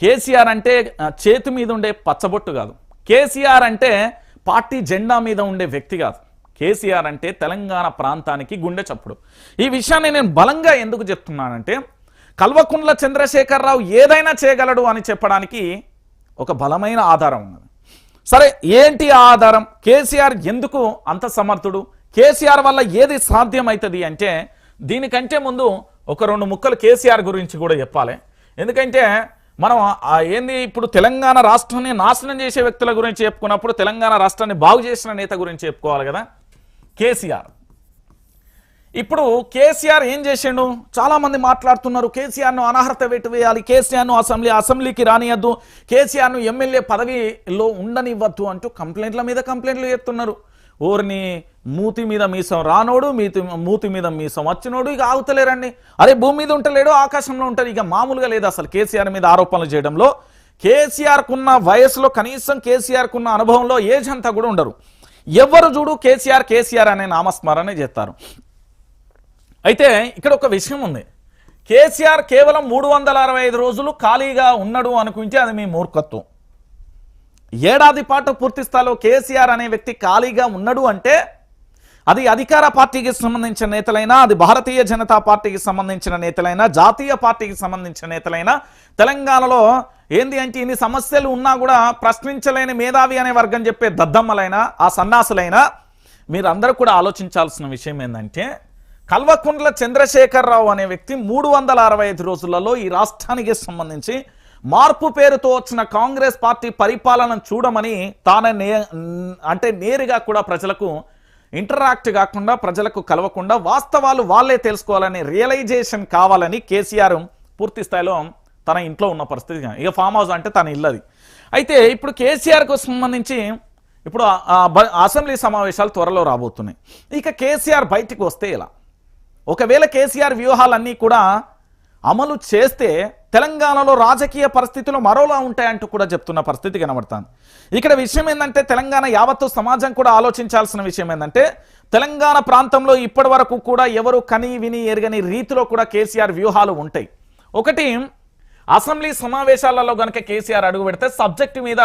కేసీఆర్ అంటే చేతి మీద ఉండే పచ్చబొట్టు కాదు. కేసీఆర్ అంటే పార్టీ జెండా మీద ఉండే వ్యక్తి కాదు. కేసీఆర్ అంటే తెలంగాణ ప్రాంతానికి గుండె చప్పుడు. ఈ విషయాన్ని నేను బలంగా ఎందుకు చెప్తున్నానంటే కల్వకుండ్ల చంద్రశేఖరరావు ఏదైనా చేయగలడు అని చెప్పడానికి ఒక బలమైన ఆధారం ఉన్నది. సరే ఏంటి ఆ ఆధారం? కేసీఆర్ ఎందుకు అంత సమర్థుడు? కేసీఆర్ వల్ల ఏది సాధ్యమవుతుంది అంటే దీనికంటే ముందు ఒక రెండు ముక్కలు కేసీఆర్ గురించి కూడా చెప్పాలి. ఎందుకంటే మనం ఆ ఏంది ఇప్పుడు తెలంగాణ రాష్ట్రాన్ని నాశనం చేసే వ్యక్తుల గురించి చెప్పుకున్నప్పుడు తెలంగాణ రాష్ట్రాన్ని బాగు చేసిన నేత గురించి చెప్పుకోవాలి కదా? కేసీఆర్. ఇప్పుడు కేసీఆర్ ఏం చేసిండు? చాలా మంది మాట్లాడుతున్నారు కేసీఆర్ను అనర్హత పెట్టి వేయాలి కేసీఆర్ను అసెంబ్లీ అసెంబ్లీకి రానియద్దు కేసీఆర్ను ఎమ్మెల్యే పదవిలో ఉండనివ్వద్దు అంటూ కంప్లైంట్ల మీద కంప్లైంట్లు చేస్తున్నారు. ఊరిని మూతి మీద మీసం రానోడు మీతి మూతి మీద మీసం వచ్చినోడు ఇక ఆగుతలేరండి. అరే భూమి మీద ఉంటలేడు ఆకాశంలో ఉంటారు ఇక మామూలుగా లేదు అసలు కేసీఆర్ మీద ఆరోపణలు చేయడంలో. కేసీఆర్కున్న వయసులో కనీసం కేసీఆర్కున్న అనుభవంలో ఏజ్ అంతా కూడా ఉండరు. ఎవరు చూడు కేసీఆర్ కేసీఆర్ అనే నామస్మరణ చేస్తారు. అయితే ఇక్కడ ఒక విషయం ఉంది. కేసీఆర్ కేవలం మూడు వందల అరవై ఐదు రోజులు ఖాళీగా ఉన్నాడు అనుకుంటే అది మీ మూర్ఖత్వం. ఏడాది పాటు పూర్తి స్థాయిలో కేసీఆర్ అనే వ్యక్తి ఖాళీగా ఉన్నాడు అంటే అది అధికార పార్టీకి సంబంధించిన నేతలైనా అది భారతీయ జనతా పార్టీకి సంబంధించిన నేతలైనా జాతీయ పార్టీకి సంబంధించిన నేతలైనా తెలంగాణలో ఏంది అంటే ఇన్ని సమస్యలు ఉన్నా కూడా ప్రశ్నించలేని మేధావి అనే వర్గం చెప్పే దద్దమ్మలైనా ఆ సన్నాసులైనా మీరందరూ కూడా ఆలోచించాల్సిన విషయం ఏంటంటే కల్వకుండ్ల చంద్రశేఖరరావు అనే వ్యక్తి మూడు వందల అరవై ఐదు రోజులలో ఈ రాష్ట్రానికి సంబంధించి మార్పు పేరుతో వచ్చిన కాంగ్రెస్ పార్టీ పరిపాలన చూడమని తానే నే అంటే నేరుగా కూడా ప్రజలకు ఇంటరాక్ట్ కాకుండా ప్రజలకు కలవకుండా వాస్తవాలు వాళ్ళే తెలుసుకోవాలని రియలైజేషన్ కావాలని కేసీఆర్ పూర్తి స్థాయిలో తన ఇంట్లో ఉన్న పరిస్థితి. ఇక ఫామ్ హౌస్ అంటే తన ఇల్లది అయితే ఇప్పుడు కేసీఆర్కు సంబంధించి ఇప్పుడు అసెంబ్లీ సమావేశాలు త్వరలో రాబోతున్నాయి. ఇక కేసీఆర్ బయటికి వస్తే ఇలా ఒకవేళ కేసీఆర్ వ్యూహాలన్నీ కూడా అమలు చేస్తే తెలంగాణలో రాజకీయ పరిస్థితులు మరోలా ఉంటాయంటూ కూడా చెప్తున్న పరిస్థితి కనబడుతుంది. ఇక్కడ విషయం ఏంటంటే తెలంగాణ యావత్తు సమాజం కూడా ఆలోచించాల్సిన విషయం ఏంటంటే తెలంగాణ ప్రాంతంలో ఇప్పటి వరకు కూడా ఎవరు కని విని ఎరగని రీతిలో కూడా కేసీఆర్ వ్యూహాలు ఉంటాయి. ఒకటి అసెంబ్లీ సమావేశాలలో కనుక కేసీఆర్ అడుగు పెడితే సబ్జెక్టు మీద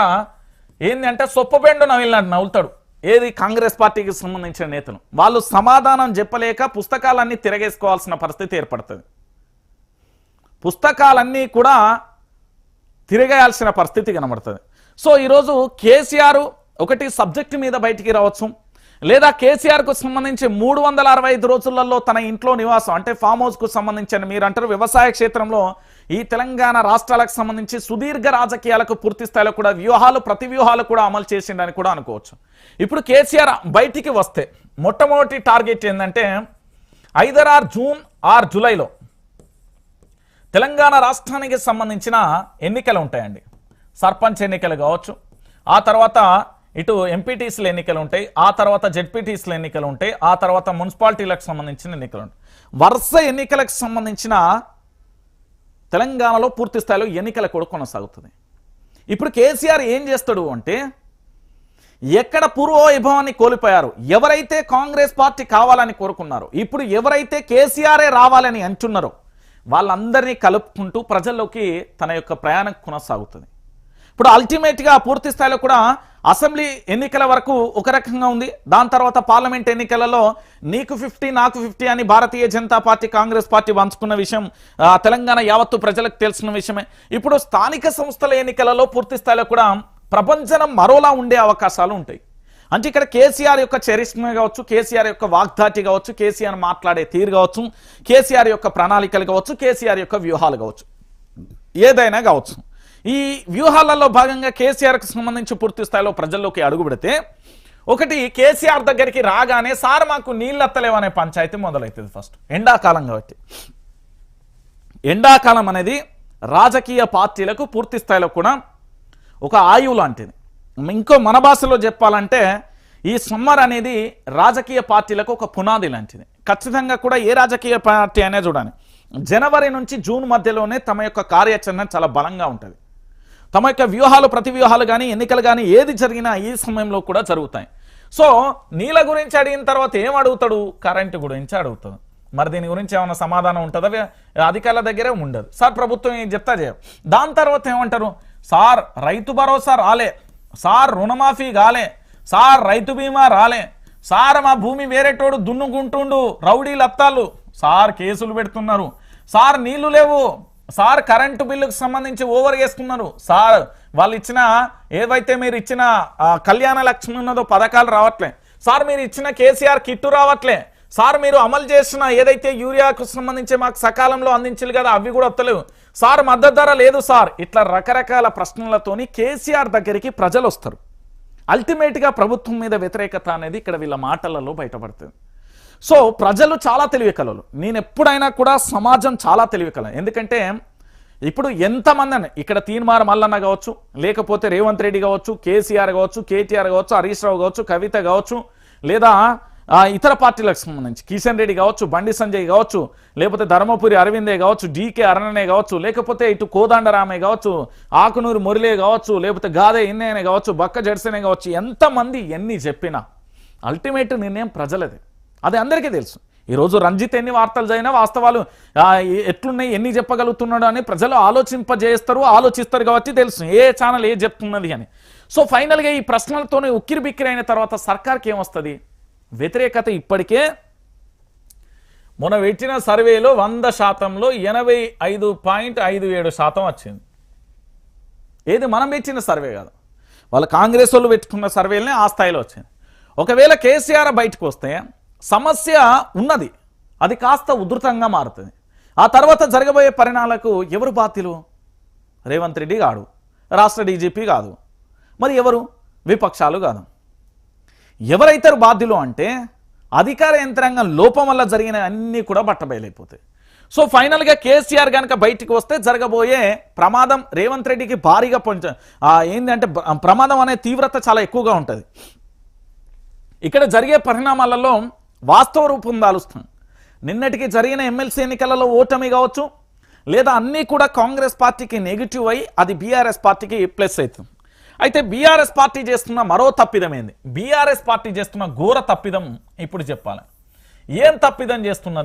ఏంటంటే అంటే సొప్పబెండు నవ్వులాంటి నవ్వుతాడు. ఏది కాంగ్రెస్ పార్టీకి సంబంధించిన నేతలు. వాళ్ళు సమాధానం చెప్పలేక పుస్తకాలన్నీ తిరగేసుకోవాల్సిన పరిస్థితి ఏర్పడుతుంది. పుస్తకాలన్నీ కూడా తిరగేయాల్సిన పరిస్థితి కనబడుతుంది. సో ఈరోజు కేసీఆర్ ఒకటి సబ్జెక్టు మీద బయటికి రావచ్చు. లేదా కేసీఆర్కు సంబంధించి మూడు వందల అరవై ఐదు రోజులలో తన ఇంట్లో నివాసం అంటే ఫామ్ హౌస్కు సంబంధించిన మీరు అంటారు వ్యవసాయ క్షేత్రంలో ఈ తెలంగాణ రాష్ట్రాలకు సంబంధించి సుదీర్ఘ రాజకీయాలకు పూర్తి స్థాయిలో కూడా వ్యూహాలు ప్రతి వ్యూహాలు కూడా అమలు చేసిండని కూడా అనుకోవచ్చు. ఇప్పుడు కేసీఆర్ బయటికి వస్తే మొట్టమొదటి టార్గెట్ ఏంటంటే ఐదర్ ఆర్ జూన్ ఆర్ జూలైలో తెలంగాణ రాష్ట్రానికి సంబంధించిన ఎన్నికలు ఉంటాయండి. సర్పంచ్ ఎన్నికలు కావచ్చు. ఆ తర్వాత ఇటు ఎంపీటీసీల ఎన్నికలు ఉంటాయి. ఆ తర్వాత జెడ్పీటీసీల ఎన్నికలు ఉంటాయి. ఆ తర్వాత మున్సిపాలిటీలకు సంబంధించిన ఎన్నికలు ఉంటాయి. వరుస ఎన్నికలకు సంబంధించిన తెలంగాణలో పూర్తి స్థాయిలో ఎన్నికల కూడా కొనసాగుతుంది. ఇప్పుడు కేసీఆర్ ఏం చేస్తాడు అంటే ఎక్కడ పూర్వ వైభవాన్ని కోల్పోయారు ఎవరైతే కాంగ్రెస్ పార్టీ కావాలని కోరుకున్నారో ఇప్పుడు ఎవరైతే కేసీఆరే రావాలని అంటున్నారో వాళ్ళందరినీ కలుపుకుంటూ ప్రజల్లోకి తన యొక్క ప్రయాణం కొనసాగుతుంది. ఇప్పుడు అల్టిమేట్గా పూర్తి స్థాయిలో కూడా అసెంబ్లీ ఎన్నికల వరకు ఒక రకంగా ఉంది. దాని తర్వాత పార్లమెంట్ ఎన్నికలలో నీకు ఫిఫ్టీ నాకు ఫిఫ్టీ అని భారతీయ జనతా పార్టీ కాంగ్రెస్ పార్టీ పంచుకున్న విషయం తెలంగాణ యావత్తు ప్రజలకు తెలిసిన విషయమే. ఇప్పుడు స్థానిక సంస్థల ఎన్నికలలో పూర్తి స్థాయిలో కూడా ప్రపంచం మరోలా ఉండే అవకాశాలు ఉంటాయి. అంటే ఇక్కడ కేసీఆర్ యొక్క చరిష్మ కావచ్చు కేసీఆర్ యొక్క వాగ్దాటి కావచ్చు కేసీఆర్ మాట్లాడే తీరు కావచ్చు కేసీఆర్ యొక్క ప్రణాళికలు కావచ్చు కేసీఆర్ యొక్క వ్యూహాలు కావచ్చు. ఏదైనా కావచ్చు. ఈ వ్యూహాలలో భాగంగా కేసీఆర్కి సంబంధించి పూర్తి స్థాయిలో ప్రజల్లోకి అడుగు పెడితే ఒకటి కేసీఆర్ దగ్గరికి రాగానే సార్ మాకు నీళ్ళెత్తలేవనే పంచాయతీ మొదలవుతుంది ఫస్ట్ ఎండాకాలం కాబట్టి. ఎండాకాలం అనేది రాజకీయ పార్టీలకు పూర్తి స్థాయిలో కూడా ఒక ఆయువు లాంటిది. ఇంకో మన భాషలో చెప్పాలంటే ఈ సమ్మర్ అనేది రాజకీయ పార్టీలకు ఒక పునాది లాంటిది. ఖచ్చితంగా కూడా ఏ రాజకీయ పార్టీ అనే చూడాలి జనవరి నుంచి జూన్ మధ్యలోనే తమ యొక్క కార్యాచరణ చాలా బలంగా ఉంటుంది. తమ యొక్క వ్యూహాలు ప్రతి వ్యూహాలు కానీ ఎన్నికలు కానీ ఏది జరిగినా ఈ సమయంలో కూడా జరుగుతాయి. సో నీళ్ళ గురించి అడిగిన తర్వాత ఏం అడుగుతాడు? కరెంటు గురించి అడుగుతాడు. మరి దీని గురించి ఏమైనా సమాధానం ఉంటుందా? అధికారుల దగ్గరే ఉండదు. సార్ ప్రభుత్వం ఏం చెప్తా చేయ దాని తర్వాత ఏమంటారు? సార్ రైతు భరోసా రాలే. సార్ రుణమాఫీ కాలే సార్ రైతు బీమా రాలే సార్ మా భూమి వేరేటోడు దున్నుకుంటుండు రౌడీ లత్తాలు సార్ కేసులు పెడుతున్నారు సార్ నీళ్ళు లేవు సార్ కరెంటు బిల్లుకు సంబంధించి ఓవర్ చేస్తున్నారు. సార్ వాళ్ళు ఇచ్చిన ఏవైతే మీరు ఇచ్చిన కళ్యాణ లక్ష్మి ఉన్నదో పథకాలు రావట్లే సార్ మీరు ఇచ్చిన కేసీఆర్ కిట్టు రావట్లే సార్ మీరు అమలు చేసిన ఏదైతే యూరియాకు సంబంధించి మాకు సకాలంలో అందించాలి కదా అవి కూడా వస్తలేవు. సార్ మద్దతు ధర లేదు సార్. ఇట్లా రకరకాల ప్రశ్నలతోని కేసీఆర్ దగ్గరికి ప్రజలు వస్తారు. అల్టిమేట్గా ప్రభుత్వం మీద వ్యతిరేకత అనేది ఇక్కడ వీళ్ళ మాటలలో బయటపడుతుంది. సో ప్రజలు చాలా తెలివికలలు. నేను ఎప్పుడైనా కూడా సమాజం చాలా తెలివికల. ఎందుకంటే ఇప్పుడు ఎంతమంది ఇక్కడ తీన్మార్ మల్లన్న కావచ్చు లేకపోతే రేవంత్ రెడ్డి కావచ్చు కేసీఆర్ కావచ్చు కేటీఆర్ కావచ్చు హరీష్ రావు కావచ్చు కవిత కావచ్చు లేదా ఇతర పార్టీలకు సంబంధించి కిషన్ రెడ్డి కావచ్చు బండి సంజయ్ కావచ్చు లేకపోతే ధర్మపురి అరవిందే కావచ్చు డీకే అరణనే కావచ్చు లేకపోతే ఇటు కోదండరామే కావచ్చు ఆకునూరు మురళే కావచ్చు లేకపోతే గాదే ఇన్నేనే కావచ్చు బక్క జడ్సనే కావచ్చు ఎంతమంది ఎన్ని చెప్పినా అల్టిమేట్ నిర్ణయం ప్రజలది. అది అందరికీ తెలుసు. ఈరోజు రంజిత్ ఎన్ని వార్తలు చదివినా వాస్తవాలు ఎట్లున్నాయి ఎన్ని చెప్పగలుగుతున్నాడు అని ప్రజలు ఆలోచింపజేస్తారు ఆలోచిస్తారు కాబట్టి తెలుసు. ఏ ఛానల్ ఏ చెప్తున్నది అని. సో ఫైనల్గా ఈ ప్రశ్నలతోనే ఉక్కిరి బిక్కిరి అయిన తర్వాత సర్కార్కి ఏమొస్తుంది? వ్యతిరేకత ఇప్పటికే మొన్న పెట్టిన సర్వేలో వంద శాతంలో ఎనభై ఐదు పాయింట్ ఐదు ఏడు శాతం వచ్చింది. ఏది మనం పెట్టిన సర్వే కాదు. వాళ్ళ కాంగ్రెస్ వాళ్ళు పెట్టుకున్న సర్వేలనే ఆ స్థాయిలో వచ్చింది. ఒకవేళ కేసీఆర్ బయటకు వస్తే సమస్య ఉన్నది. అది కాస్త ఉధృతంగా మారుతుంది. ఆ తర్వాత జరగబోయే పరిణామాలకు ఎవరు బాధ్యులు? రేవంత్ రెడ్డి కాడు రాష్ట్ర డీజీపీ కాదు. మరి ఎవరు? విపక్షాలు కాదు. ఎవరైతే బాధ్యులు అంటే అధికార యంత్రాంగం లోపం వల్ల జరిగిన అన్నీ కూడా బట్టబయలైపోతాయి. సో ఫైనల్గా కేసీఆర్ కనుక బయటికి వస్తే జరగబోయే ప్రమాదం రేవంత్ రెడ్డికి భారీగా పొంచ ఏంటంటే ప్రమాదం అనే తీవ్రత చాలా ఎక్కువగా ఉంటుంది. ఇక్కడ జరిగే పరిణామాలలో వాస్తవ రూపం దాలుస్తుంది. నిన్నటికి జరిగిన ఎమ్మెల్సీ ఎన్నికలలో ఓటమి కావచ్చు లేదా అన్నీ కూడా కాంగ్రెస్ పార్టీకి నెగిటివ్ అయి అది బీఆర్ఎస్ పార్టీకి ప్లస్ అవుతుంది. అయితే బీఆర్ఎస్ పార్టీ చేస్తున్న మరో తప్పిదం ఏంది? బీఆర్ఎస్ పార్టీ చేస్తున్న ఘోర తప్పిదం ఇప్పుడు చెప్పాలి. ఏం తప్పిదం చేస్తున్నది?